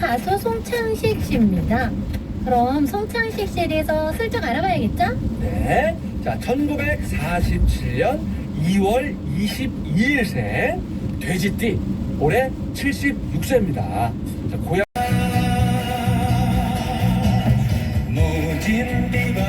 가수 송창식 씨입니다. 그럼 송창식 씨에 대해서 슬쩍 알아봐야겠죠? 네. 자, 1947년 2월 22일생 돼지띠 올해 76세입니다. 자, 고향 모진 비바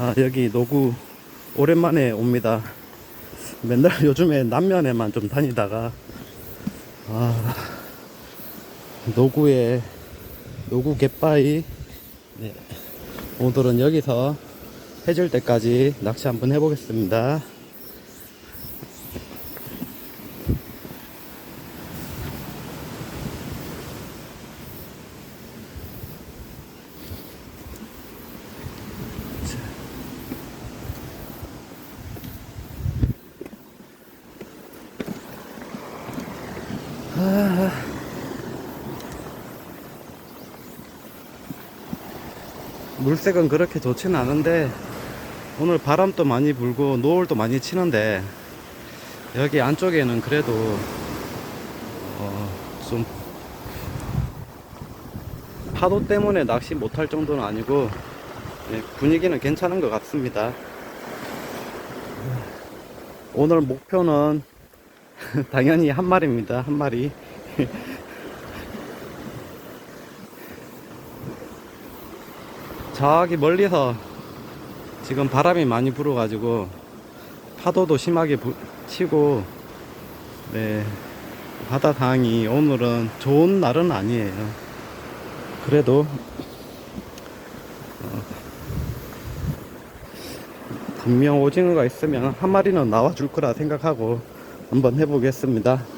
아 여기 노구 오랜만에 옵니다. 맨날 요즘에 남면에만 좀 다니다가 아 노구에 노구 갯바위. 네. 오늘은 여기서 해질 때까지 낚시 한번 해보겠습니다 물색은 그렇게 좋지는 않은데 오늘 바람도 많이 불고 노을도 많이 치는데 여기 안쪽에는 그래도 어, 좀 파도 때문에 낚시 못할 정도는 아니고 예, 분위기는 괜찮은 것 같습니다. 오늘 목표는 당연히 한 마리입니다. 한 마리. 저기 멀리서 지금 바람이 많이 불어가지고 파도도 심하게 부- 치고 네 바다 상황이 오늘은 좋은 날은 아니에요. 그래도 어, 분명 오징어가 있으면 한 마리는 나와줄 거라 생각하고 한번 해보겠습니다.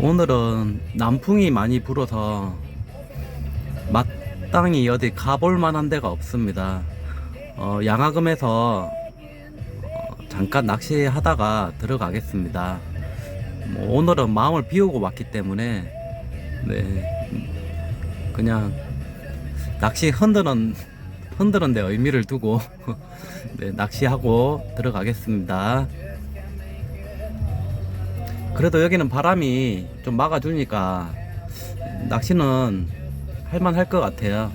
오늘은 남풍이 많이 불어서 맛 마땅히 어디 가볼 만한 데가 없습니다. 어, 양화금에서 어, 잠깐 낚시하다가 들어가겠습니다. 뭐 오늘은 마음을 비우고 왔기 때문에 네 그냥 낚시 흔드는 흔드는 데 의미를 두고 네, 낚시하고 들어가겠습니다. 그래도 여기는 바람이 좀 막아주니까 낚시는 할만할 것 같아요.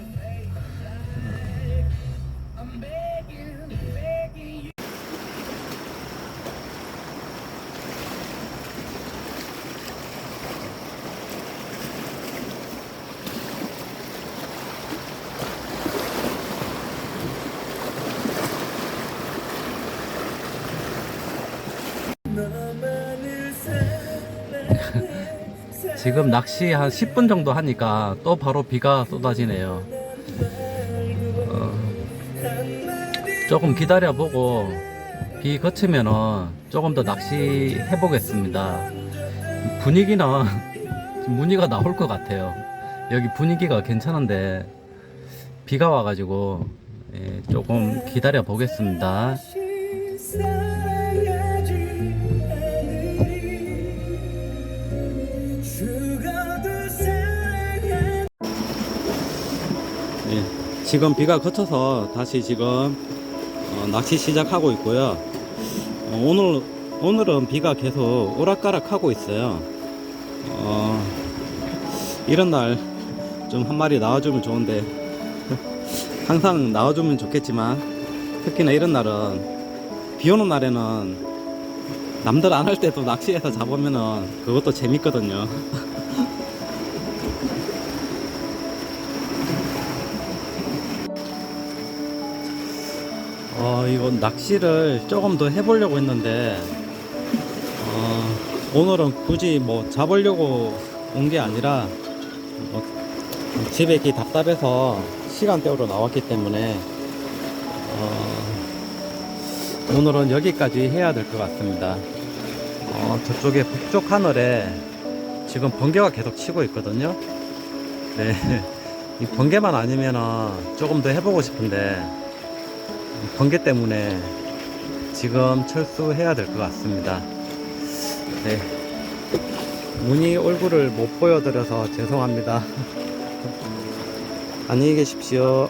지금 낚시 한 10분 정도 하니까 또 바로 비가 쏟아지네요. 어, 조금 기다려보고 비 그치면은 조금 더 낚시 해보겠습니다. 분위기는 무늬가 나올 것 같아요. 여기 분위기가 괜찮은데 비가 와가지고 예, 조금 기다려 보겠습니다. 지금 비가 그쳐서 다시 지금 어, 낚시 시작하고 있고요. 어, 오늘 오늘은 비가 계속 오락가락하고 있어요. 어, 이런 날 좀 한 마리 나와주면 좋은데 항상 나와주면 좋겠지만 특히나 이런 날은 비 오는 날에는 남들 안 할 때도 낚시해서 잡으면은 그것도 재밌거든요. 어, 이거 낚시를 조금 더 해보려고 했는데, 어, 오늘은 굳이 뭐 잡으려고 온 게 아니라, 뭐 집에 있기 답답해서 시간 때우러 나왔기 때문에, 어, 오늘은 여기까지 해야 될 것 같습니다. 어, 저쪽에 북쪽 하늘에 지금 번개가 계속 치고 있거든요. 네. 이 번개만 아니면은 조금 더 해보고 싶은데, 번개 때문에 지금 철수해야 될 것 같습니다. 네. 문희 얼굴을 못 보여드려서 죄송합니다. 안녕히 계십시오.